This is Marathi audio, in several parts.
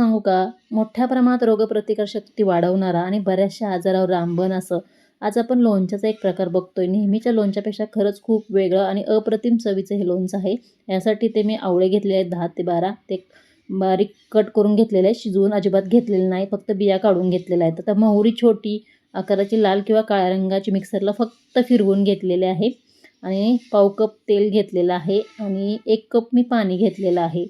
सांगू का? मोठ्या प्रमाणात रोगप्रतिकारशक्ती वाढवणारा आणि बऱ्याचशा आजारावर रामबन असं आज आपण लोणच्याचा एक प्रकार बघतोय. नेहमीच्या लोणच्यापेक्षा खरंच खूप वेगळं आणि अप्रतिम चवीचं हे लोणचं आहे. यासाठी ते मी आवळे घेतलेले आहेत दहा ते बारा. ते बारीक कट करून घेतलेले आहे शिजवून अजिबात घेतलेलं नाही फक्त बिया काढून घेतलेल्या आहेत. आता मोहरी छोटी आकाराची लाल किंवा काळ्या रंगाची मिक्सरला फक्त फिरवून घेतलेले आहे. आणि पाव कप तेल घेतलेलं आहे आणि एक कप मी पाणी घेतलेलं आहे.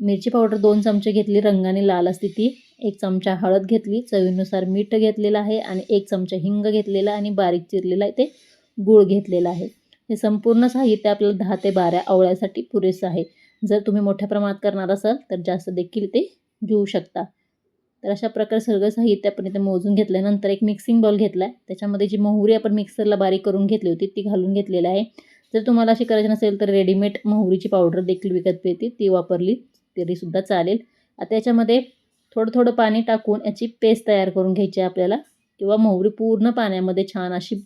मिरची पावडर दोन चमचे घेतली रंगाने लाल असते ती. एक चमचा हळद घेतली चवीनुसार मीठ घेतलेलं आहे आणि एक चमचा हिंग घेतलेला आणि बारीक चिरलेला आहे ते गूळ घेतलेला आहे. हे संपूर्ण साहित्य आपल्याला दहा ते बारा आवळ्यासाठी पुरेसं आहे. जर तुम्ही मोठ्या प्रमाणात करणार असाल तर जास्त देखील ते घेऊ शकता. तर अशा प्रकारे सगळं साहित्य आपण इथे मोजून घेतल्यानंतर एक मिक्सिंग बॉल घेतला आहे त्याच्यामध्ये जी मोहरी आपण मिक्सरला बारीक करून घेतली होती ती घालून घेतलेली आहे. जर तुम्हाला अशी करायची नसेल तर रेडीमेड मोहरीची पावडर देखील विकत मिळते. ती वापरली तरीसुद्धा चालेल. आता याच्यामध्ये थोडं थोडं पाणी टाकून याची पेस्ट तयार करून घ्यायची आहे आपल्याला. किंवा मोहरी पूर्ण पाण्यामध्ये छान अशी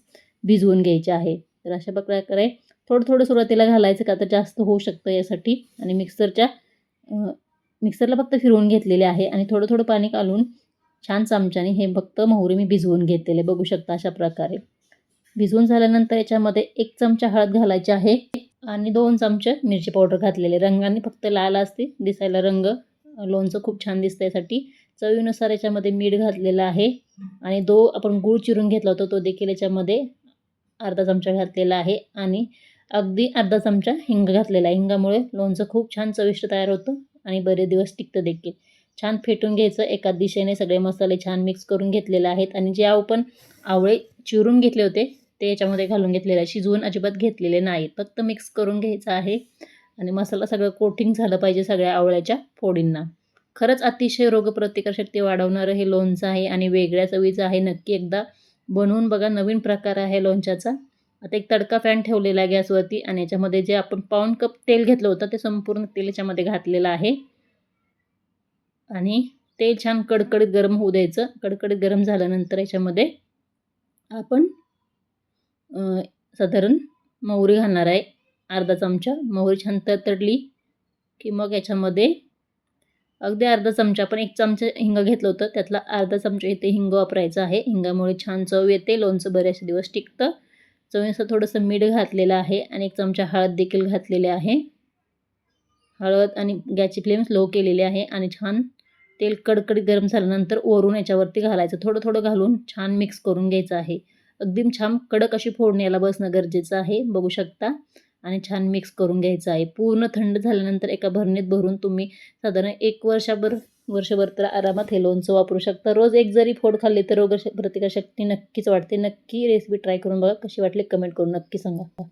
भिजवून घ्यायची आहे. तर अशा प्रकारे थोडं थोडं सुरुवातीला घालायचं का तर जास्त होऊ शकतं यासाठी. आणि मिक्सरच्या मिक्सरला फक्त फिरवून घेतलेले आहे. आणि थोडं थोडं पाणी घालून छान चमच्याने हे फक्त मोहरी मी भिजवून घेतलेले. बघू शकता अशा प्रकारे. भिजवून झाल्यानंतर याच्यामध्ये एक चमचा हळद घालायची आहे. आणि दोन चमचे मिरची पावडर घातलेले. रंगाने फक्त लाल असते दिसायला रंग. लोणचं खूप छान दिसतं यासाठी. चवीनुसार याच्यामध्ये मीठ घातलेलं आहे. आणि दो आपण गूळ चिरून घेतला होता तो देखील याच्यामध्ये अर्धा चमचा घातलेला आहे. आणि अगदी अर्धा चमचा हिंग घातलेला आहे. हिंगामुळे लोणचं खूप छान चविष्ट तयार होतं आणि बरे दिवस टिकतं देखील. छान फेटून घ्यायचं. एका दिशेने सगळे मसाले छान मिक्स करून घेतलेले आहेत. आणि जे आपण आवळे चिरून घेतले होते ते याच्यामध्ये घालून घेतलेले आहे. शिजवून अजिबात घेतलेले नाहीत. फक्त मिक्स करून घ्यायचं आहे. आणि मसाला सगळं कोटिंग झालं पाहिजे सगळ्या आवळ्याच्या फोडींना. खरंच अतिशय रोगप्रतिकारशक्ती वाढवणारं हे लोणचं आहे आणि वेगळ्या चवीचं आहे. नक्की एकदा बनवून बघा. नवीन प्रकार आहे लोणच्याचा. आता एक तडका फॅन ठेवलेला आहे गॅसवरती आणि याच्यामध्ये जे आपण पाऊण कप तेल घेतलं होतं ते संपूर्ण तेल याच्यामध्ये घातलेलं आहे. आणि तेल छान कडकडीत गरम होऊ द्यायचं. कडकडीत गरम झाल्यानंतर याच्यामध्ये आपण साधारण मोहरी घालणार आहे. अर्धा चमचा. मोहरी छान तडतडली की मग याच्यामध्ये अगदी अर्धा चमचा. पण एक चमचा हिंग घेतलं होतं. त्यातला अर्धा चमचा इथे हिंग वापरायचा आहे. हिंगामुळे छान चव येते. लोणचं बऱ्याचशा दिवस टिकतं. चवीनुसार थोडंसं मीठ घातलेलं आहे आणि एक चमचा हळद देखील घातलेले आहे. हळद आणि गॅसची फ्लेम स्लो केलेली आहे आणि छान तेल कडकडीत गरम झाल्यानंतर ओरून याच्यावरती घालायचं. थोडं थोडं घालून छान मिक्स करून घ्यायचं आहे. अगदी छान कडक अशी फोडणी याला बसणं गरजेचं आहे बघू शकता. आणि छान मिक्स करून घ्यायचं आहे. पूर्ण थंड झाल्यानंतर एका भरणीत भरून तुम्ही साधारण एक वर्षाभर वर्षभर तर आरामात हे लोणचं वापरू शकता. रोज एक जरी फोड खाल्ली तर रोग प्रतिकारशक्ती नक्कीच वाटते नक्की रेसिपी ट्राय करून बघा. कशी वाटली कमेंट करून नक्की सांगा.